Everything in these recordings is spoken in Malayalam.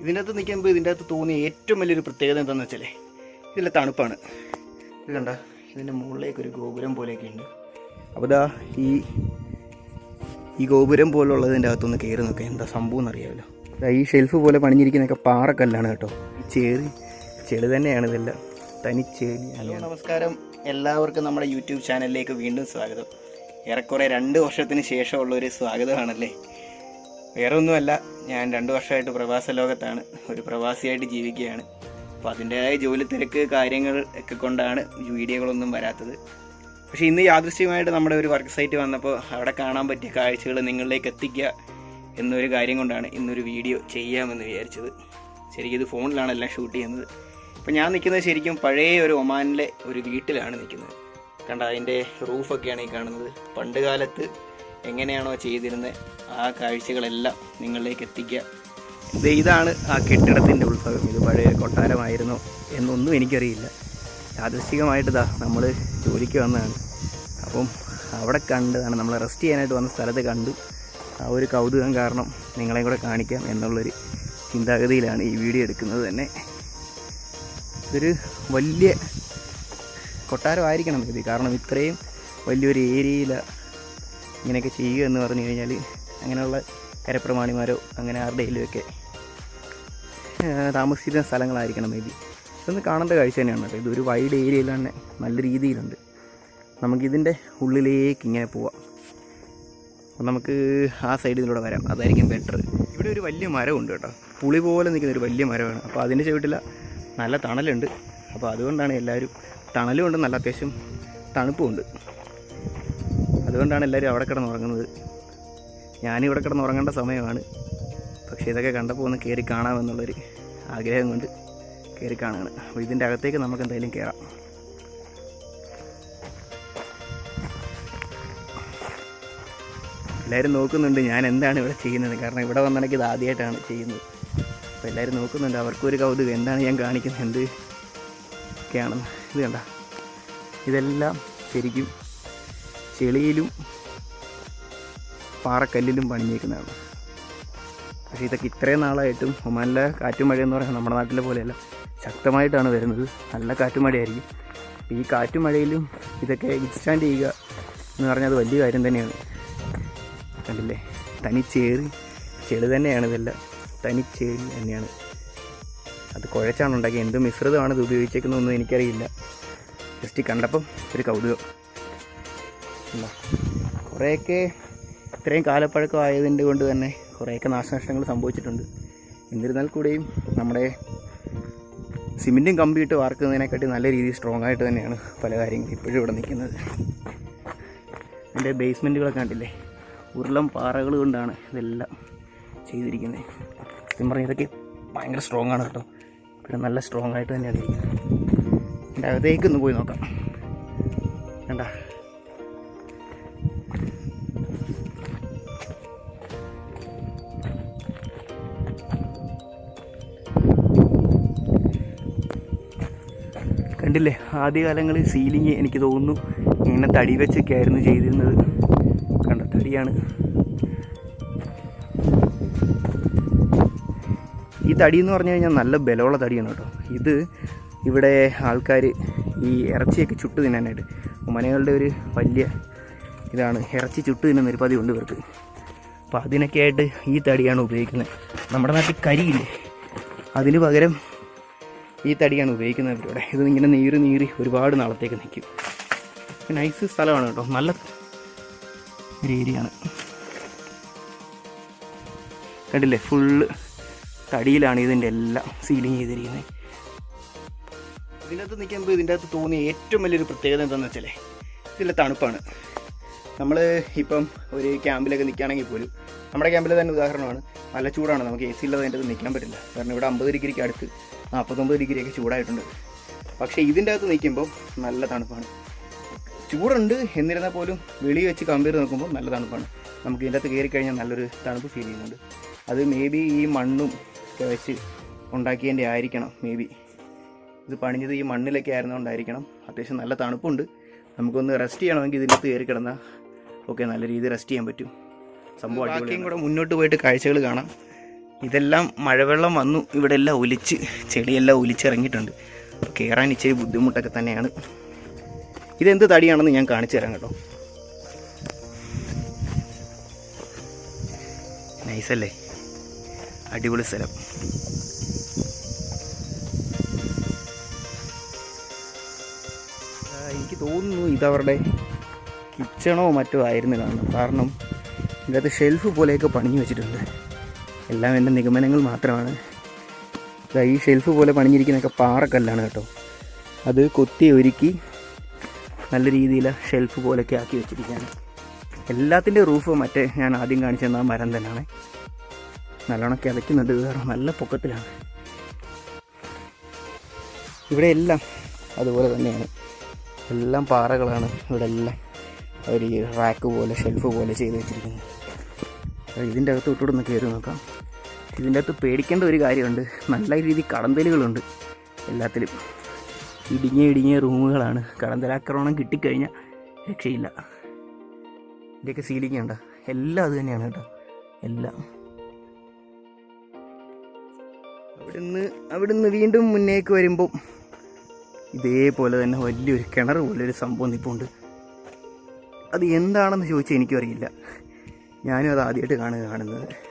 ഇതിന്റെ അകത്ത് നിൽക്കുമ്പോൾ ഇതിന്റെ അകത്ത് തോന്നിയ ഏറ്റവും വലിയൊരു പ്രത്യേകത എന്താണെന്ന് വെച്ചാൽ ഇതിലെ തണുപ്പാണ്. ഇത് കണ്ട ഇതിന്റെ മുകളിലേക്ക് ഒരു ഗോപുരം പോലെയൊക്കെ ഉണ്ട്. അപ്പോൾ ഇതാ ഈ ഈ ഗോപുരം പോലുള്ളതിന്റെ അകത്തൊന്ന് കയറി നോക്കുക എന്താ സംഭവം എന്നറിയാമല്ലോ. ഈ ഷെൽഫ് പോലെ പണിഞ്ഞിരിക്കുന്നതൊക്കെ പാറക്കല്ലാണ് കേട്ടോ. ചേറി ചെളി തന്നെയാണ് ഇതെല്ലാം. തനിച്ചേരി ഹലോ നമസ്കാരം. എല്ലാവർക്കും നമ്മുടെ യൂട്യൂബ് ചാനലിലേക്ക് വീണ്ടും സ്വാഗതം. ഏറെക്കുറെ രണ്ട് വർഷത്തിന് ശേഷമുള്ള ഒരു സ്വാഗതമാണല്ലേ? വേറെ ഒന്നുമല്ല ഞാൻ രണ്ട് വർഷമായിട്ട് പ്രവാസ ലോകത്താണ് ഒരു പ്രവാസിയായിട്ട് ജീവിക്കുകയാണ്. അപ്പോൾ അതിന്റെതായ ജോലി തിരക്ക് കാര്യങ്ങൾ ഒക്കെ കൊണ്ടാണ് വീഡിയോകളൊന്നും വരാത്തത്. പക്ഷേ ഇന്ന് യാദൃശ്യമായിട്ട് നമ്മുടെ ഒരു വർക്ക് സൈറ്റ് വന്നപ്പോൾ അവിടെ കാണാൻ പറ്റിയ കാഴ്ചകൾ നിങ്ങളിലേക്ക് എത്തിക്കുക എന്നൊരു കാര്യം കൊണ്ടാണ് ഇന്നൊരു വീഡിയോ ചെയ്യാമെന്ന് വിചാരിച്ചത്. ശരിക്കും ഇത് ഫോണിലാണ് എല്ലാം ഷൂട്ട് ചെയ്യുന്നത്. അപ്പോൾ ഞാൻ നിൽക്കുന്നത് ശരിക്കും പഴയ ഒരു ഒമാനിലെ ഒരു വീട്ടിലാണ് നിൽക്കുന്നത്. കണ്ട അതിന്റെ റൂഫൊക്കെയാണ് ഈ കാണുന്നത്. പണ്ട് കാലത്ത് എങ്ങനെയാണോ ചെയ്തിരുന്നത് ആ കാഴ്ചകളെല്ലാം നിങ്ങളിലേക്ക് എത്തിക്കുക. ഇത് ഇതാണ് ആ കെട്ടിടത്തിന്റെ ഉത്ഭവം. ഇത് പഴയ കൊട്ടാരമായിരുന്നു എന്നൊന്നും എനിക്കറിയില്ല. യാദൃശികമായിട്ട് നമ്മൾ ജോലിക്ക് വന്നതാണ്. അപ്പം അവിടെ കണ്ടതാണ് നമ്മൾ റെസ്റ്റ് ചെയ്യാനായിട്ട് വന്ന സ്ഥലത്ത് കണ്ടു. ആ ഒരു കൗതുകം കാരണം നിങ്ങളെയും കൂടെ കാണിക്കാം എന്നുള്ളൊരു ചിന്താഗതിയിലാണ് ഈ വീഡിയോ എടുക്കുന്നത് തന്നെ. ഇതൊരു വലിയ കൊട്ടാരമായിരിക്കണം ഇത്. കാരണം ഇത്രയും വലിയൊരു ഏരിയയിൽ ഇങ്ങനെയൊക്കെ ചെയ്യുക എന്ന് പറഞ്ഞു കഴിഞ്ഞാൽ അങ്ങനെയുള്ള കരപ്രമാണിമാരോ അങ്ങനെ ആരുടെയിലുമൊക്കെ താമസിച്ചിരുന്ന സ്ഥലങ്ങളായിരിക്കണം മേ ബി ഇതൊന്ന് കാണേണ്ട കാഴ്ച തന്നെയാണ് കേട്ടോ. ഇതൊരു വൈഡ് ഏരിയയിൽ തന്നെ നല്ല രീതിയിലുണ്ട്. നമുക്കിതിന്റെ ഉള്ളിലേക്ക് ഇങ്ങനെ പോവാം. അപ്പം നമുക്ക് ആ സൈഡിലൂടെ വരാം. അതായിരിക്കും ബെറ്റർ ഇവിടെ ഒരു വലിയ മരമുണ്ട് കേട്ടോ. പുളി പോലെ നിൽക്കുന്ന ഒരു വലിയ മരമാണ്. അപ്പോൾ അതിന്റെ ചുവട്ടില നല്ല തണലുണ്ട്. അപ്പോൾ അതുകൊണ്ടാണ് എല്ലാവരും തണലുമുണ്ട് നല്ല അത്യാവശ്യം തണുപ്പുമുണ്ട്. അതുകൊണ്ടാണ് എല്ലാവരും അവിടെ കിടന്ന് ഉറങ്ങുന്നത് ഞാനിവിടെ കിടന്ന് ഉറങ്ങേണ്ട സമയമാണ്. പക്ഷേ ഇതൊക്കെ കണ്ടപ്പോൾ ഒന്ന് കയറി കാണാമെന്നുള്ളൊരു ആഗ്രഹം കൊണ്ട് കയറി കാണുകയാണ്. അപ്പോൾ ഇതിന്റെ അകത്തേക്ക് നമുക്ക് എന്തായാലും കയറാം എല്ലാവരും നോക്കുന്നുണ്ട് ഞാൻ എന്താണ് ഇവിടെ ചെയ്യുന്നത്. കാരണം ഇവിടെ വന്നിടയ്ക്ക് ഇത് ആദ്യമായിട്ടാണ് ചെയ്യുന്നത്. അപ്പോൾ എല്ലാവരും നോക്കുന്നുണ്ട്. അവർക്കും ഒരു കൗതുകം. എന്താണ് ഞാൻ കാണിക്കുന്നത്? എന്ത് ഒക്കെയാണെന്ന്. ഇത് കണ്ട. ഇതെല്ലാം ശരിക്കും ചെളിയിലും പാറക്കല്ലിലും പണിഞ്ഞേക്കുന്നതാണ് പക്ഷേ ഇതൊക്കെ ഇത്രയും നാളായിട്ടും ഒമാനിലെ കാറ്റും മഴയെന്ന് പറയുന്നത് നമ്മുടെ നാട്ടിലെ പോലെയല്ല. ശക്തമായിട്ടാണ് വരുന്നത്. നല്ല കാറ്റും മഴയായിരിക്കും. ഈ കാറ്റും മഴയിലും ഇതൊക്കെ വിത്ത്സ്റ്റാൻഡ് ചെയ്യുക എന്ന് പറഞ്ഞാൽ അത് വലിയ കാര്യം തന്നെയാണ്. കണ്ടില്ലേ? തനിച്ചേറി ചെളി തന്നെയാണ് ഇതെല്ലാം. തനിച്ചേറി തന്നെയാണ്. അത് കുഴച്ചാണ് ഉണ്ടാക്കിയത്. എന്ത് മിശ്രിതമാണ് ഇത് ഉപയോഗിച്ചേക്കുന്നതെന്നും എനിക്കറിയില്ല. ജസ്റ്റ് കണ്ടപ്പം ഒരു കൗതുകം? കുറേയൊക്കെ ഇത്രയും കാലപ്പഴക്കം ആയതിന്റെ കൊണ്ട് തന്നെ കുറേയൊക്കെ നാശനഷ്ടങ്ങൾ സംഭവിച്ചിട്ടുണ്ട്. എന്നിരുന്നാൽ കൂടിയും നമ്മുടെ സിമെന്റും കമ്പിയിട്ട് വാർക്കുന്നതിനെക്കാട്ടി നല്ല രീതിയിൽ സ്ട്രോങ് ആയിട്ട് തന്നെയാണ് പല കാര്യങ്ങളും ഇപ്പോഴും ഇവിടെ നിൽക്കുന്നത്. എന്റെ ബേസ്മെന്റുകളൊക്കെ കണ്ടില്ലേ? ഉരുളം പാറകൾ കൊണ്ടാണ് ഇതെല്ലാം ചെയ്തിരിക്കുന്നത്. സത്യം പറഞ്ഞാൽ ഇതൊക്കെ ഭയങ്കര സ്ട്രോങ് ആണ് കേട്ടോ. പിന്നെ നല്ല സ്ട്രോങ് ആയിട്ട് തന്നെയാണ് ഇരിക്കുന്നത്. എന്റെ അകത്തേക്കൊന്ന് പോയി നോക്കാം. കണ്ടില്ലേ? ആദ്യകാലങ്ങളിൽ സീലിംഗ് എനിക്ക് തോന്നുന്നു ഇങ്ങനെ തടി വെച്ചൊക്കെ ആയിരുന്നു ചെയ്തിരുന്നത്. കണ്ട തടിയാണ്. ഈ തടി എന്ന് പറഞ്ഞു കഴിഞ്ഞാൽ നല്ല ബലമുള്ള തടിയാണ് കേട്ടോ. ഇത് ഇവിടെ ആൾക്കാർ ഈ ഇറച്ചിയൊക്കെ ചുട്ട് തിന്നാനായിട്ട് മനകളുടെ ഒരു വലിയ ഇതാണ് ഇറച്ചി ചുട്ട് തിന്നുന്ന ഒരു പതിവുണ്ട് ഇവർക്ക്. അപ്പോൾ അതിനൊക്കെ ആയിട്ട് ഈ തടിയാണ് ഉപയോഗിക്കുന്നത്. നമ്മുടെ നാട്ടിൽ കരിയില്ലേ? അതിന് പകരം ഈ തടിയാണ് ഉപയോഗിക്കുന്നത് ഇവരിവിടെ. ഇത് ഇങ്ങനെ നീറി നീറി ഒരുപാട് നാളത്തേക്ക് നിൽക്കും. നൈസ് സ്ഥലമാണ് കേട്ടോ. നല്ല ഒരു ഏരിയയാണ് കണ്ടില്ലേ? ഫുള്ള് തടിയിലാണ് ഇതിന്റെ എല്ലാം സീലിംഗ് ചെയ്തിരിക്കുന്നത്. ഇതിനകത്ത് നിൽക്കുമ്പോൾ ഇതിന്റെ അകത്ത് തോന്നിയ ഏറ്റവും വലിയൊരു പ്രത്യേകത എന്താണെന്ന് വെച്ചാലേ ഇതിലെ തണുപ്പാണ്. നമ്മൾ ഇപ്പം ഒരു ക്യാമ്പിലൊക്കെ നിൽക്കുകയാണെങ്കിൽ പോലും നമ്മുടെ ക്യാമ്പിൽ തന്നെ ഉദാഹരണമാണ് നല്ല ചൂടാണ് നമുക്ക് എ സി ഇല്ലാതെ അതിന്റെ അത് നിൽക്കാൻ പറ്റില്ല. കാരണം ഇവിടെ അമ്പത് ഡിഗ്രിക്ക് അടുത്ത് നാൽപ്പത്തൊമ്പത് ഡിഗ്രിയൊക്കെ ചൂടായിട്ടുണ്ട്. പക്ഷേ ഇതിന്റെ അകത്ത് നിൽക്കുമ്പോൾ നല്ല തണുപ്പാണ്. ചൂടുണ്ട് എന്നിരുന്നാൽ പോലും വെളി വെച്ച് കമ്പയർ നോക്കുമ്പോൾ നല്ല തണുപ്പാണ്. നമുക്ക് ഇതിന്റെ അകത്ത് കയറി കഴിഞ്ഞാൽ നല്ലൊരു തണുപ്പ് ഫീൽ ചെയ്യുന്നുണ്ട്. അത് മേ ബി ഈ മണ്ണും ഒക്കെ വെച്ച് ഉണ്ടാക്കിയതിന്റെ ആയിരിക്കണം മേ ബി ഇത് പണിഞ്ഞത് ഈ മണ്ണിലൊക്കെ ആയിരുന്നുകൊണ്ടായിരിക്കണം അത്യാവശ്യം നല്ല തണുപ്പുണ്ട്. നമുക്കൊന്ന് റെസ്റ്റ് ചെയ്യണമെങ്കിൽ ഇതിനകത്ത് കയറി കിടന്നാൽ ഓക്കെ നല്ല രീതിയിൽ റെസ്റ്റ് ചെയ്യാൻ പറ്റും. സംഭവം ബാക്കിയും കൂടെ മുന്നോട്ട് പോയിട്ട് കാഴ്ചകൾ കാണാം. ഇതെല്ലാം മഴവെള്ളം വന്നു. ഇവിടെ എല്ലാം ഒലിച്ച് ചെളിയെല്ലാം ഒലിച്ചിറങ്ങിയിട്ടുണ്ട്. അപ്പോൾ കയറാൻ ഇച്ചിരി ബുദ്ധിമുട്ടൊക്കെ തന്നെയാണ്. ഇതെന്ത് തടിയാണെന്ന് ഞാൻ കാണിച്ചു തരാം കേട്ടോ. നൈസല്ലേ? അടിപൊളി സ്ഥലം. എനിക്ക് തോന്നുന്നു ഇതവരുടെ കിച്ചണോ മറ്റോ ആയിരുന്നു കാണുന്നത്. കാരണം ഇതിനകത്ത് ഷെൽഫ് പോലെയൊക്കെ പണിഞ്ഞു വെച്ചിട്ടുണ്ട്. എല്ലാം എന്റെ നിഗമനങ്ങൾ മാത്രമാണ്. ഈ ഷെൽഫ് പോലെ പണിഞ്ഞിരിക്കുന്നതൊക്കെ പാറക്കല്ലാണ് കേട്ടോ. അത് കൊത്തി ഒരുക്കി നല്ല രീതിയിൽ ഷെൽഫ് പോലെയൊക്കെ ആക്കി വെച്ചിരിക്കുകയാണ്. എല്ലാത്തിന്റെ റൂഫ് മറ്റേ ഞാൻ ആദ്യം കാണിച്ചു തന്ന മരം തന്നെയാണ് നല്ലോണം കിതയ്ക്കുന്നുണ്ട് കാരണം നല്ല പൊക്കത്തിലാണ്. ഇവിടെ എല്ലാം അതുപോലെ തന്നെയാണ്. എല്ലാം പാറകളാണ് ഇവിടെ എല്ലാം. ഒരു റാക്ക് പോലെ ഷെൽഫ് പോലെ ചെയ്ത് വെച്ചിരിക്കുന്നത്. ഇതിന്റെ അകത്ത് വിട്ടോടൊന്ന് കയറി നോക്കാം. ഇതിന്റെ അകത്ത് പേടിക്കേണ്ട ഒരു കാര്യമുണ്ട്. നല്ല രീതി കടന്തലുകളുണ്ട് എല്ലാത്തിലും. ഇടുങ്ങിയ ഇടുങ്ങിയ റൂമുകളാണ്. കടന്തലാക്രമണം കിട്ടിക്കഴിഞ്ഞാൽ രക്ഷയില്ല. ഇതിന്റെയൊക്കെ സീലിംഗ് ഉണ്ടോ? എല്ലാം അത് തന്നെയാണ് കേട്ടോ. എല്ലാം. അവിടുന്ന് അവിടുന്ന് വീണ്ടും മുന്നേക്ക് വരുമ്പം ഇതേപോലെ തന്നെ വലിയൊരു കിണർ പോലെ ഒരു സംഭവം നിൽപ്പുണ്ട് അത് എന്താണെന്ന് ചോദിച്ചാൽ എനിക്കും അറിയില്ല ഞാനും അത് ആദ്യമായിട്ട് കാണുക കാണുന്നത്.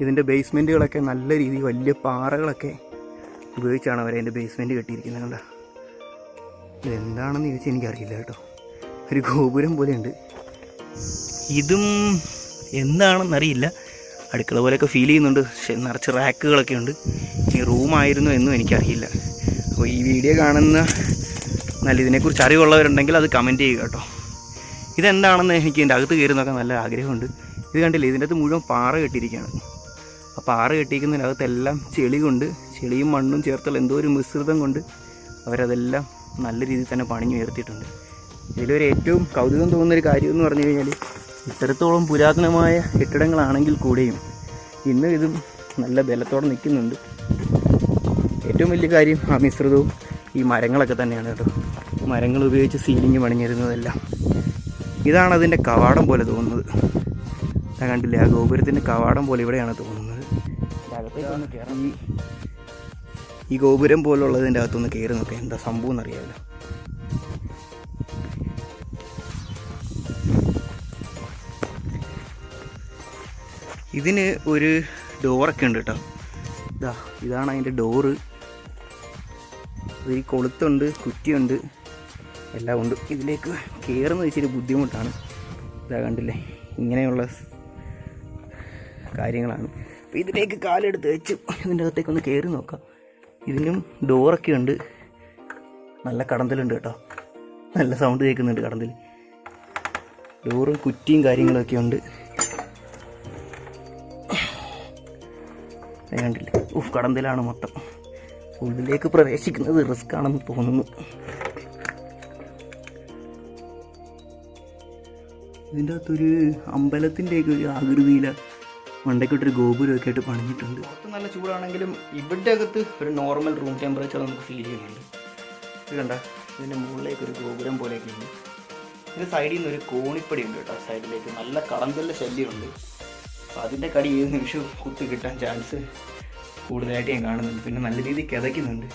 ഇതിന്റെ ബേസ്മെന്റുകളൊക്കെ നല്ല രീതിയിൽ വലിയ പാറകളൊക്കെ ഉപയോഗിച്ചാണ് അവർ അതിന്റെ ബേസ്മെന്റ് കെട്ടിയിരിക്കുന്നത് കണ്ട. ഇതെന്താണെന്ന് ചോദിച്ചാൽ എനിക്കറിയില്ല കേട്ടോ. ഒരു ഗോപുരം പോലെയുണ്ട്. ഇതും എന്താണെന്നറിയില്ല. അടുക്കള പോലെയൊക്കെ ഫീൽ ചെയ്യുന്നുണ്ട്. നിറച്ച് റാക്കുകളൊക്കെ ഉണ്ട്. ഈ റൂമായിരുന്നു എന്നും എനിക്കറിയില്ല. അപ്പോൾ ഈ വീഡിയോ കാണുന്ന നല്ല ഇതിനെക്കുറിച്ച് അറിവുള്ളവരുണ്ടെങ്കിൽ അത് കമന്റ് ചെയ്യുക കേട്ടോ. ഇതെന്താണെന്ന് എനിക്ക് ഇതിന്റെ അകത്ത് കയറുന്നൊക്കെ നല്ല ആഗ്രഹമുണ്ട്. ഇത് കണ്ടില്ലേ? ഇതിന്റെ അകത്ത് മുഴുവൻ പാറ കെട്ടിയിരിക്കുകയാണ്. പാറ കെട്ടിയിരിക്കുന്നതിനകത്തെല്ലാം ചെളി കൊണ്ട് ചെളിയും മണ്ണും ചേർത്തുള്ള എന്തോ ഒരു മിശ്രിതം കൊണ്ട് അവരതെല്ലാം നല്ല രീതിയിൽ തന്നെ പണിഞ്ഞു ഉയർത്തിയിട്ടുണ്ട് ഇതിലൊരു ഏറ്റവും കൗതുകം തോന്നുന്നൊരു കാര്യം എന്ന് പറഞ്ഞു കഴിഞ്ഞാൽ ഇത്രത്തോളം പുരാതനമായ കെട്ടിടങ്ങളാണെങ്കിൽ കൂടെയും ഇന്നും ഇതും നല്ല ബലത്തോടെ നിൽക്കുന്നുണ്ട്. ഏറ്റവും വലിയ കാര്യം ആ മിശ്രിതവും ഈ മരങ്ങളൊക്കെ തന്നെയാണ് കേട്ടോ. മരങ്ങൾ ഉപയോഗിച്ച് സീലിംഗ് പണിഞ്ഞിരുന്നതെല്ലാം. ഇതാണ് അതിന്റെ കവാടം പോലെ തോന്നുന്നത്. ഞാൻ കണ്ടില്ലേ ആ ഗോപുരത്തിന്റെ കവാടം പോലെ ഇവിടെയാണ് തോന്നുന്നത്. ഈ ഈ ഗോപുരം പോലുള്ളതിന്റെ അകത്തൊന്ന് കയറി നോക്കാം എന്താ സംഭവം എന്നറിയാമല്ലോ. ഇതിന് ഒരു ഡോറൊക്കെ ഉണ്ട് കേട്ടോ. ഇതാ ഇതാണ് അതിന്റെ ഡോറ്. ഈ കൊളുത്തുണ്ട് കുറ്റിയുണ്ട് എല്ലാം ഉണ്ട്. ഇതിലേക്ക് കയറുന്ന വെച്ചൊരു ബുദ്ധിമുട്ടാണ്. ഇതാ കണ്ടില്ലേ? ഇങ്ങനെയുള്ള കാര്യങ്ങളാണ്. അപ്പോൾ ഇതിലേക്ക് കാലെടുത്ത് വെച്ച് ഇതിന്റെ അകത്തേക്ക് ഒന്ന് കയറി നോക്കാം. ഇതിനും ഡോറൊക്കെ ഉണ്ട്. നല്ല കടന്തലുണ്ട് കേട്ടോ. നല്ല സൗണ്ട് കേൾക്കുന്നുണ്ട് കടന്തൽ ഡോറും കുറ്റിയും കാര്യങ്ങളൊക്കെ ഉണ്ട്. കണ്ടില്ല? ഉഫ് കടന്തലാണ് മൊത്തം. ഉള്ളിലേക്ക് പ്രവേശിക്കുന്നത് റിസ്ക് ആണെന്ന് തോന്നുന്നു. ഇതിന്റെ അകത്തൊരു അമ്പലത്തിന്റെയൊക്കെ ഒരു ആകൃതിയിൽ മണ്ടയ്ക്കൊട്ടൊരു ഗോപുരമൊക്കെ ആയിട്ട് പണിഞ്ഞിട്ടുണ്ട്. പുറത്ത് നല്ല ചൂടാണെങ്കിലും ഇവിടെ അകത്ത് ഒരു നോർമൽ റൂം ടെമ്പറേച്ചർ നമുക്ക് ഫീൽ ചെയ്യുന്നുണ്ട്. ഇത് കണ്ട ഇതിന്റെ മുകളിലേക്ക് ഒരു ഗോപുരം പോലെയൊക്കെ ഉണ്ട്. ഇതിന്റെ സൈഡിൽ നിന്ന് ഒരു കോണിപ്പടി ഉണ്ട് കേട്ടോ സൈഡിലേക്ക് നല്ല കടന്തലിന്റെ ശല്യമുണ്ട്. അപ്പോൾ അതിന്റെ കടി ഏത് നിമിഷവും കുത്ത് കിട്ടാൻ ചാൻസ് കൂടുതലായിട്ട് ഞാൻ കാണുന്നുണ്ട്. പിന്നെ നല്ല രീതിയിൽ കിതയ്ക്കുന്നുണ്ട്.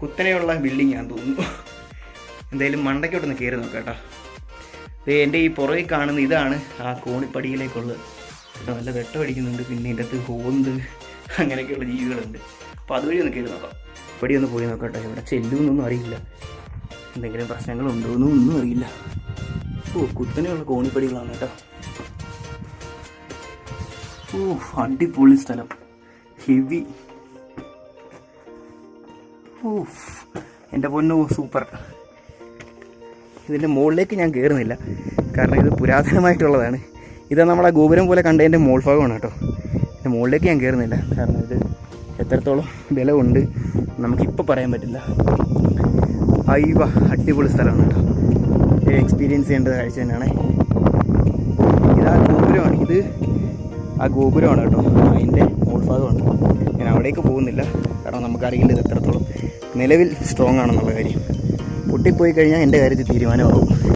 കുത്തനെയുള്ള ബിൽഡിംഗ് ഞാൻ തോന്നുന്നു. എന്തായാലും മണ്ടയ്ക്കോട്ടൊന്ന് കയറി നോക്കാം കേട്ടോ. എന്റെ ഈ പുറകിൽ കാണുന്ന ഇതാണ് ആ കോണിപ്പടിയിലേക്കുള്ളത്. കേട്ടോ നല്ല വെട്ടം അടിക്കുന്നുണ്ട് പിന്നെ ഇതിന്റെ അകത്ത് ഹോന്ത് അങ്ങനെയൊക്കെയുള്ള ജീവികളുണ്ട്. അപ്പോൾ അതുവഴി ഒന്ന് കയറി നോക്കാം. ഇവിടെ ഒന്ന് പോയി നോക്കട്ടെ കേട്ടോ ഇവിടെ ചെല്ലുമെന്നൊന്നും അറിയില്ല. എന്തെങ്കിലും പ്രശ്നങ്ങളുണ്ടോ എന്നും ഒന്നും അറിയില്ല. ഓ കുത്തനെയുള്ള കോണിപ്പടികളാണ് കേട്ടോ. ഓ അടിപൊളി സ്ഥലം. ഹെവി. ഓ എന്റെ പൊന്നു സൂപ്പർ. ഇതിന്റെ മുകളിലേക്ക് ഞാൻ കയറുന്നില്ല കാരണം ഇത് പുരാതനമായിട്ടുള്ളതാണ്. ഇത് നമ്മളെ ഗോപുരം പോലെ കണ്ടതിന്റെ മോൾ ഭാഗമാണ് കേട്ടോ. എന്റെ മുകളിലേക്ക് ഞാൻ കയറുന്നില്ല. കാരണം ഇത് എത്രത്തോളം ബലമുണ്ട് നമുക്കിപ്പോൾ പറയാൻ പറ്റില്ല. അയ്യവ അടിപൊളി സ്ഥലമാണ് കേട്ടോ. എക്സ്പീരിയൻസ് ചെയ്യേണ്ട കാഴ്ച തന്നെയാണേ. ഇത് ആ ഗോപുരമാണ്. ഇത് ആ ഗോപുരമാണ് കേട്ടോ. അതിന്റെ മോൾ ഭാഗമാണ്. ഞാൻ അവിടേക്ക് പോകുന്നില്ല. കാരണം നമുക്കറിയില്ല ഇത് എത്രത്തോളം നിലവിൽ സ്ട്രോങ് ആണെന്നുള്ള കാര്യം. പൊട്ടിപ്പോയി കഴിഞ്ഞാൽ എന്റെ കാര്യത്തിൽ തീരുമാനമാകും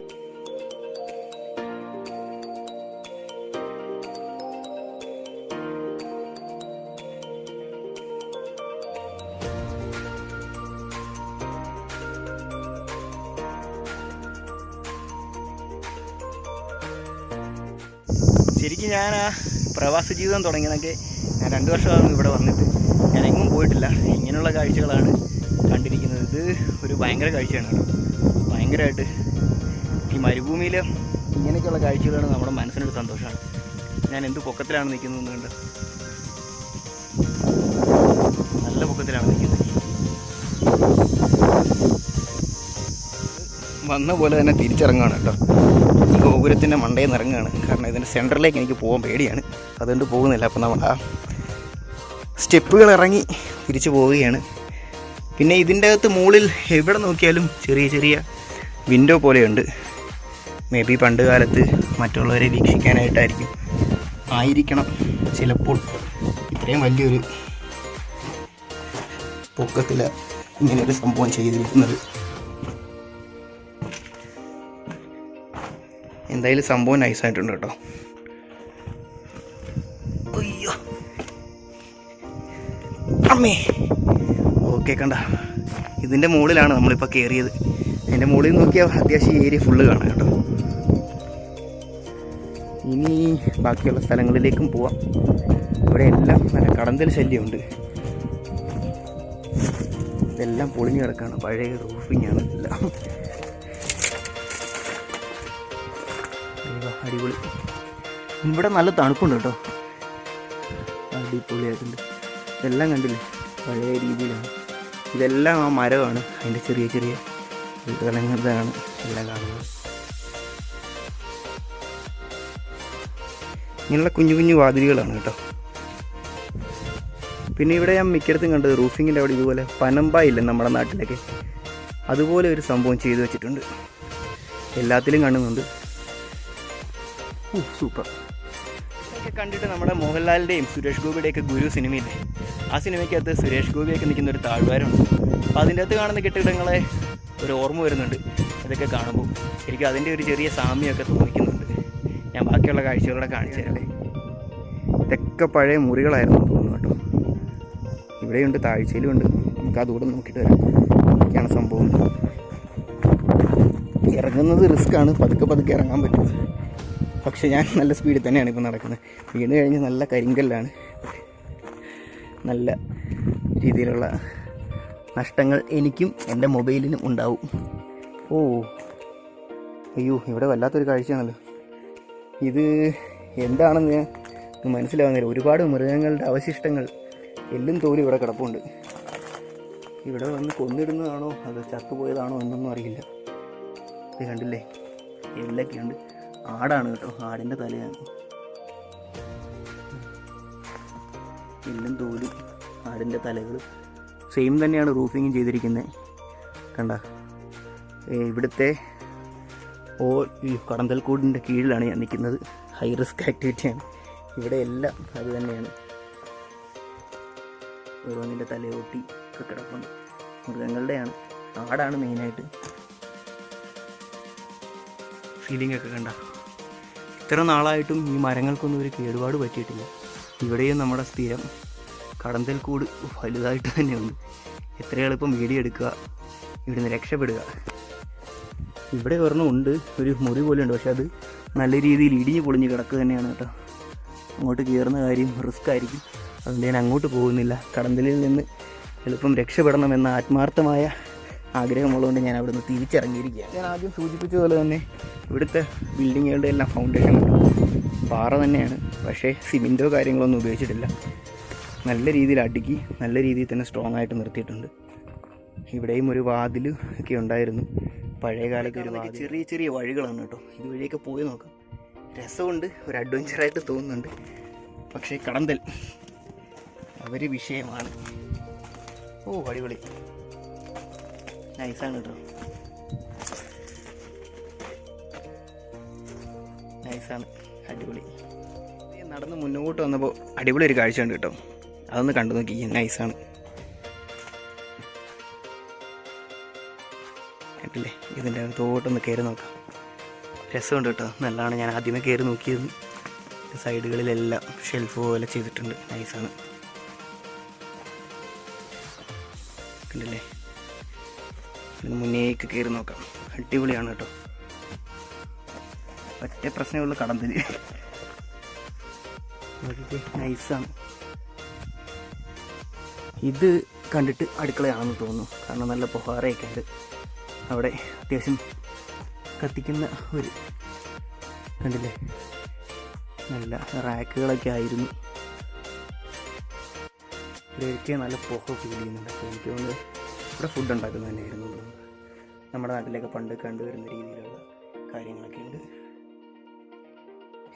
ജീവിതം തുടങ്ങിയതൊക്കെ ഞാൻ രണ്ട് വർഷമാണ് ഇവിടെ വന്നിട്ട്. ഞാൻ എങ്ങും പോയിട്ടില്ല. ഇങ്ങനെയുള്ള കാഴ്ചകളാണ് കണ്ടിരിക്കുന്നത്. ഇത് ഒരു ഭയങ്കര കാഴ്ചയാണ് കേട്ടോ. ഭയങ്കരമായിട്ട് ഈ മരുഭൂമിയിൽ ഇങ്ങനെയൊക്കെയുള്ള കാഴ്ചകളാണ് നമ്മുടെ മനസ്സിനൊരു സന്തോഷമാണ്. ഞാൻ എന്ത് പൊക്കത്തിലാണ് നിൽക്കുന്നത് കണ്ട്? നല്ല പൊക്കത്തിലാണ് നിൽക്കുന്നത്. വന്ന പോലെ തന്നെ തിരിച്ചിറങ്ങുകയാണ് കേട്ടോ. ഗോപുരത്തിന്റെ മണ്ടയിൽ നിന്ന് ഇറങ്ങുകയാണ്. കാരണം ഇതിന്റെ സെന്ററിലേക്ക് എനിക്ക് പോകാൻ പേടിയാണ്. അതുകൊണ്ട് പോകുന്നില്ല. അപ്പം നമ്മൾ ആ സ്റ്റെപ്പുകൾ ഇറങ്ങി തിരിച്ചു പോവുകയാണ്. പിന്നെ ഇതിന്റെ അകത്ത് മുകളിൽ എവിടെ നോക്കിയാലും ചെറിയ ചെറിയ വിൻഡോ പോലെയുണ്ട്. മേ ബി പണ്ട് കാലത്ത് മറ്റുള്ളവരെ വീക്ഷിക്കാനായിട്ടായിരിക്കും ആയിരിക്കണം ചിലപ്പോൾ. ഇത്രയും വലിയൊരു പൊക്കത്തിൽ ഇങ്ങനെയൊരു സംഭവം ചെയ്തിരിക്കുന്നത്. എന്തായാലും സംഭവം നൈസായിട്ടുണ്ട് കേട്ടോ. അയ്യോ. അമ്മേ. ഓക്കെ കണ്ട. ഇതിന്റെ മുകളിലാണ് നമ്മളിപ്പോൾ കയറിയത് അതിന്റെ മുകളിൽ നോക്കിയാൽ അത്യാവശ്യം ഏരിയ ഫുള്ള് കാണാം കേട്ടോ. ഇനി ബാക്കിയുള്ള സ്ഥലങ്ങളിലേക്കും പോവാം. ഇവിടെ എല്ലാം നല്ല കടന്തൽ ശല്യമുണ്ട്. ഇതെല്ലാം പൊളിഞ്ഞു കിടക്കാണ്. പഴയ റൂഫിങ്ങാണ് എല്ലാം. അടിപൊളി. ഇവിടെ നല്ല തണുപ്പുണ്ട് കേട്ടോ. അടിപൊളിയായിട്ടുണ്ട്. ഇതെല്ലാം കണ്ടില്ലേ? പഴയ രീതിയിലാണ്. ഇതെല്ലാം ആ മരമാണ്. അതിന്റെ ചെറിയ ചെറിയ ഇതാണ് എല്ലാം കാണുന്നത്. ഇങ്ങനെയുള്ള കുഞ്ഞു കുഞ്ഞു വാതിലുകളാണ് കേട്ടോ. പിന്നെ ഇവിടെ ഞാൻ മിക്കയിടത്തും കണ്ടത് റൂഫിങ്ങിന്റെ അവിടെ ഇതുപോലെ പനമ്പ ഇല്ലേ നമ്മുടെ നാട്ടിലൊക്കെ? അതുപോലെ ഒരു സംഭവം ചെയ്തു വെച്ചിട്ടുണ്ട്. എല്ലാത്തിലും കാണുന്നുണ്ട്. സൂപ്പർ. ഇതൊക്കെ കണ്ടിട്ട് നമ്മുടെ മോഹൻലാലിന്റെയും സുരേഷ് ഗോപിയുടെയൊക്കെ ഗുരു സിനിമയില്ലേ? ആ സിനിമയ്ക്കകത്ത് സുരേഷ് ഗോപിയൊക്കെ നിൽക്കുന്ന ഒരു താഴ്വാരമുണ്ട്. അപ്പോൾ അതിന്റെ അകത്ത് കാണുന്ന കെട്ടിടങ്ങളെ ഒരു ഓർമ്മ വരുന്നുണ്ട്. ഇതൊക്കെ കാണുമ്പോൾ എനിക്ക് അതിന്റെ ഒരു ചെറിയ സാമ്യമൊക്കെ തോന്നിക്കുന്നുണ്ട്. ഞാൻ ബാക്കിയുള്ള കാഴ്ചകളൊക്കെ കാണിച്ചു ഇതൊക്കെ പഴയ മുറികളായിരുന്നു തോന്നുന്നു കേട്ടോ. ഇവിടെയുണ്ട് താഴ്ചയിലും ഉണ്ട് നമുക്ക് അതുകൂടെ നോക്കിയിട്ട് വരാം. ഇതൊക്കെയാണ് സംഭവം. ഇറങ്ങുന്നത് റിസ്ക്കാണ്. പതുക്കെ പതുക്കെ ഇറങ്ങാൻ പറ്റും. പക്ഷെ ഞാൻ നല്ല സ്പീഡിൽ തന്നെയാണ് ഇപ്പോൾ നടക്കുന്നത്. വീണ് കഴിഞ്ഞ് നല്ല കരിങ്കല്ലാണ്. നല്ല രീതിയിലുള്ള നഷ്ടങ്ങൾ എനിക്കും എന്റെ മൊബൈലിനും ഉണ്ടാവും. ഓ അയ്യോ ഇവിടെ വല്ലാത്തൊരു കാഴ്ചയാണല്ലോ. ഇത് എന്താണെന്ന് ഞാൻ മനസ്സിലാവുന്നില്ല. ഒരുപാട് മൃഗങ്ങളുടെ അവശിഷ്ടങ്ങൾ എല്ലും തോലും ഇവിടെ കിടപ്പുണ്ട്. ഇവിടെ വന്ന് കൊന്നിടുന്നതാണോ? അത് ചത്തുപോയതാണോ എന്നൊന്നും അറിയില്ല. ഇത് കണ്ടില്ലേ? എല്ലൊക്കെയുണ്ട്. ആടാണ് കേട്ടോ ആടിന്റെ തലയാണ്. എല്ലും തോലും ആടിന്റെ തലകൾ സെയിം തന്നെയാണ് റൂഫിങ്ങും ചെയ്തിരിക്കുന്നത് കണ്ട? ഇവിടുത്തെ ഓ ഈ കടന്തൽക്കൂടിന്റെ കീഴിലാണ് ഞാൻ നിൽക്കുന്നത്. ഹൈ റിസ്ക് ആക്ടിവിറ്റിയാണ് ഇവിടെ എല്ലാം അത് തന്നെയാണ്. ഓരോന്നിന്റെ തലയോട്ടി ഒക്കെ കിടപ്പുണ്ട്. മൃഗങ്ങളുടെയാണ്. ആടാണ് മെയിനായിട്ട് ഫീലിംഗ് ഒക്കെ കണ്ട? ഇത്ര നാളായിട്ടും ഈ മരങ്ങൾക്കൊന്നും ഒരു കേടുപാട് പറ്റിയിട്ടില്ല. ഇവിടെയും നമ്മുടെ സ്ഥിരം കടന്തൽ കൂട് വലുതായിട്ട് തന്നെയുണ്ട്. എത്ര എളുപ്പം വീടിയെടുക്കുക ഇവിടുന്ന് രക്ഷപ്പെടുക. ഇവിടെ ഒരെണ്ണം ഉണ്ട് ഒരു മുറി പോലെ ഉണ്ട് പക്ഷെ അത് നല്ല രീതിയിൽ ഇടിഞ്ഞ് പൊളിഞ്ഞ് കിടക്കുക തന്നെയാണ് കേട്ടോ. അങ്ങോട്ട് കയറുന്ന കാര്യം റിസ്ക് ആയിരിക്കും. അതുകൊണ്ട് ഞാൻ അങ്ങോട്ട് പോകുന്നില്ല. കടന്തലിൽ നിന്ന് എളുപ്പം രക്ഷപ്പെടണമെന്ന ആത്മാർത്ഥമായ ആഗ്രഹമുള്ളതുകൊണ്ട് ഞാൻ അവിടുന്ന് തിരിച്ചിറങ്ങിയിരിക്കുകയാണ്. ഞാൻ ആദ്യം സൂചിപ്പിച്ചതുപോലെ തന്നെ ഇവിടുത്തെ ബിൽഡിങ്ങുകളുടെ എല്ലാം ഫൗണ്ടേഷൻ പാറ തന്നെയാണ്. പക്ഷേ സിമെന്റോ കാര്യങ്ങളൊന്നും ഉപയോഗിച്ചിട്ടില്ല. നല്ല രീതിയിൽ അടുക്കി നല്ല രീതിയിൽ തന്നെ സ്ട്രോങ് ആയിട്ട് നിർത്തിയിട്ടുണ്ട്. ഇവിടെയും ഒരു വാതിൽ ഒക്കെ ഉണ്ടായിരുന്നു. പഴയ കാലത്ത് ഒരു ചെറിയ ചെറിയ വഴികളാണ് കേട്ടോ. ഇതുവഴിയൊക്കെ പോയി നോക്കാം. രസമുണ്ട്. ഒരു അഡ്വഞ്ചറായിട്ട് തോന്നുന്നുണ്ട്. പക്ഷേ കടന്തൽ. അവർ വിഷയമാണ്. ഓ അടിപൊളി. നൈസാണ് കേട്ടോ നൈസാണ് അടിപൊളി. നടന്ന് മുന്നോട്ട് വന്നപ്പോൾ അടിപൊളി ഒരു കാഴ്ച ഉണ്ട് കേട്ടോ അതൊന്ന് കണ്ടു നോക്കി. നൈസാണ് കേട്ടില്ലേ ഇതിന്റെ അകത്തോട്ടൊന്ന് കയറി നോക്കാം. രസമുണ്ട് കേട്ടോ നല്ലതാണ് ഞാൻ ആദ്യമേ കയറി നോക്കിയത് സൈഡുകളിലെല്ലാം ഷെൽഫ് പോലെ ചെയ്തിട്ടുണ്ട്. നൈസാണ് കണ്ടില്ലേ? ഇതിന് മുന്നേക്ക് കയറി നോക്കാം. അടിപൊളിയാണ് കേട്ടോ. ഒറ്റ പ്രശ്നമുള്ള കടന്തൽ നൈസാണ്. ഇത് കണ്ടിട്ട് അടുക്കളയാണെന്ന് തോന്നുന്നു. കാരണം നല്ല പുഹാറയൊക്കെ ഉണ്ട് അവിടെ അത്യാവശ്യം കത്തിക്കുന്ന ഒരു കണ്ടില്ലേ? നല്ല റാക്കുകളൊക്കെ ആയിരുന്നു. നല്ല പുക ഫീൽ ചെയ്യുന്നുണ്ട്. അപ്പോൾ എനിക്ക് തോന്നുന്നത് ഇവിടെ ഫുഡ് ഉണ്ടാക്കുന്നത് തന്നെയായിരുന്നു. നമ്മുടെ നാട്ടിലൊക്കെ പണ്ട് കണ്ടുവരുന്ന രീതിയിലുള്ള കാര്യങ്ങളൊക്കെ ഉണ്ട്.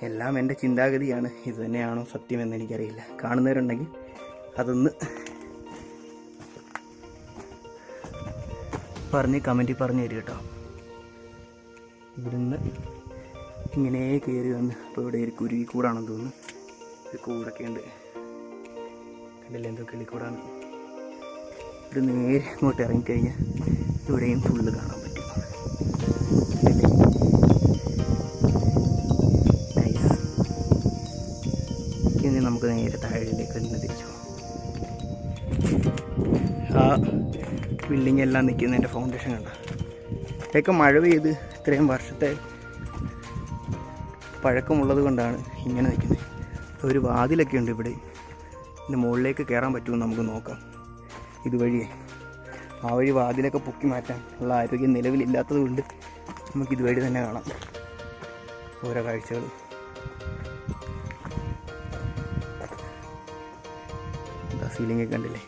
എല്ലാം എന്റെ ചിന്താഗതിയാണ്. ഇത് തന്നെയാണോ സത്യമെന്ന് എനിക്കറിയില്ല. കാണുന്നവരുണ്ടെങ്കിൽ അതൊന്ന് പറഞ്ഞ് കമന്റിൽ പറഞ്ഞു തരും കേട്ടോ. ഇവിടുന്ന് ഇങ്ങനെ കയറി വന്ന് അപ്പോൾ ഇവിടെ ഒരു കുരുവിക്കൂടാണെന്ന് തോന്നുന്നു. ഒരു കൂടൊക്കെ ഉണ്ട്. കണ്ടില്ല എന്തോ കിളിക്കൂടാണ്. ഇത് നേരെ ഇങ്ങോട്ട് ഇറങ്ങിക്കഴിഞ്ഞാൽ ഇവിടെയും ഫുള്ള് കാണാൻ പറ്റും. ഇനി നമുക്ക് നേരെ താഴേക്ക് തന്നെ തിരിച്ചു ആ ബിൽഡിംഗ് എല്ലാം നിൽക്കുന്നതിന്റെ ഫൗണ്ടേഷൻ കണ്ട? ഇതൊക്കെ മഴ പെയ്ത് ഇത്രയും വർഷത്തെ പഴക്കമുള്ളത് കൊണ്ടാണ് ഇങ്ങനെ നിൽക്കുന്നത്. ഒരു വാതിലൊക്കെ ഉണ്ട് ഇവിടെ. ഇതിന്റെ മുകളിലേക്ക് കയറാൻ പറ്റുമോ നമുക്ക് നോക്കാം. ഇതുവഴിയേ ആ വഴി വാതിലൊക്കെ പൊക്കി മാറ്റാൻ ഉള്ള ആരോഗ്യം നിലവിലില്ലാത്തത് കൊണ്ട് നമുക്ക് ഇതുവഴി തന്നെ കാണാം ഓരോ കാഴ്ചകൾ സീലിംഗ് കണ്ടില്ലേ?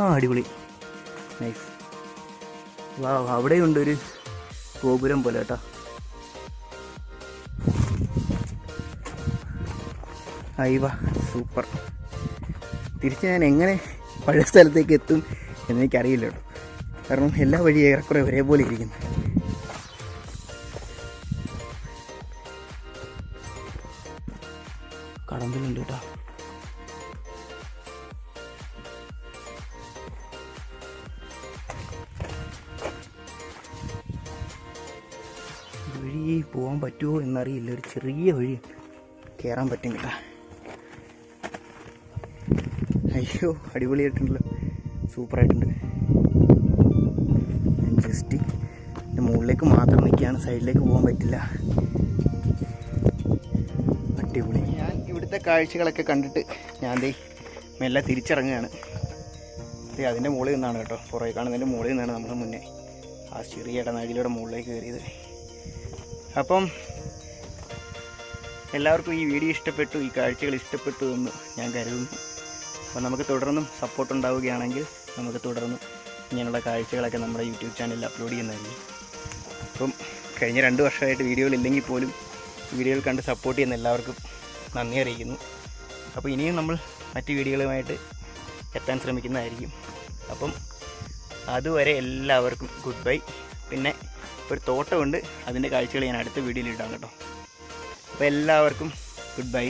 ആ അടിപൊളി. നൈസ് വാ അവിടെയുണ്ട് ഒരു ഗോപുരം പോലെ കേട്ടോ. ഐവ സൂപ്പർ തിരിച്ച് ഞാൻ എങ്ങനെ പഴയ സ്ഥലത്തേക്ക് എത്തും എന്നെനിക്കറിയില്ല കേട്ടോ. കാരണം എല്ലാ വഴിയും ഏറെക്കുറെ ഒരേപോലെ ഇരിക്കുന്നു. കടമ്പിലുണ്ട് കേട്ടോ. വഴി പോകാൻ പറ്റുമോ എന്നറിയില്ല. ഒരു ചെറിയ വഴി കയറാൻ പറ്റും കേട്ടാ. അയ്യോ അടിപൊളിയായിട്ടുണ്ടല്ലോ സൂപ്പറായിട്ടുണ്ട് ജസ്റ്റ് മുകളിലേക്ക് മാത്രം നിൽക്കുകയാണ്. സൈഡിലേക്ക് പോകാൻ പറ്റില്ല. അടിപൊളി. ഞാൻ ഇവിടുത്തെ കാഴ്ചകളൊക്കെ കണ്ടിട്ട് ഞാൻ ദേ മെല്ലെ തിരിച്ചിറങ്ങുകയാണ്. ദേ അതിന്റെ മുകളിൽ നിന്നാണ് കേട്ടോ. പുറകെ കാണുന്നതിന്റെ മുകളിൽ നിന്നാണ് നമ്മൾ മുന്നേ ആ ചെറിയ ഇടനാഴിയിലൂടെ മുകളിലേക്ക് കയറിയത്. അപ്പം എല്ലാവർക്കും ഈ വീഡിയോ ഇഷ്ടപ്പെട്ടു ഈ കാഴ്ചകൾ ഇഷ്ടപ്പെട്ടു എന്ന് ഞാൻ കരുതുന്നു. അപ്പോൾ നമുക്ക് തുടർന്നും സപ്പോർട്ട് ഉണ്ടാവുകയാണെങ്കിൽ നമുക്ക് തുടർന്നും ഇങ്ങനെയുള്ള കാഴ്ചകളൊക്കെ നമ്മുടെ യൂട്യൂബ് ചാനലിൽ അപ്ലോഡ് ചെയ്യുന്നതായിരിക്കും. അപ്പം കഴിഞ്ഞ രണ്ട് വർഷമായിട്ട് വീഡിയോകളില്ലെങ്കിൽ പോലും വീഡിയോകൾ കണ്ട് സപ്പോർട്ട് ചെയ്യുന്ന എല്ലാവർക്കും നന്ദി അറിയിക്കുന്നു. അപ്പോൾ ഇനിയും നമ്മൾ മറ്റ് വീഡിയോകളുമായിട്ട് എത്താൻ ശ്രമിക്കുന്നതായിരിക്കും. അപ്പം അതുവരെ എല്ലാവർക്കും ഗുഡ് ബൈ പിന്നെ ഒരു തോട്ടമുണ്ട് അതിന്റെ കാഴ്ചകൾ ഞാൻ അടുത്ത വീഡിയോയിൽ ഇടാം കേട്ടോ. അപ്പോൾ എല്ലാവർക്കും ഗുഡ് ബൈ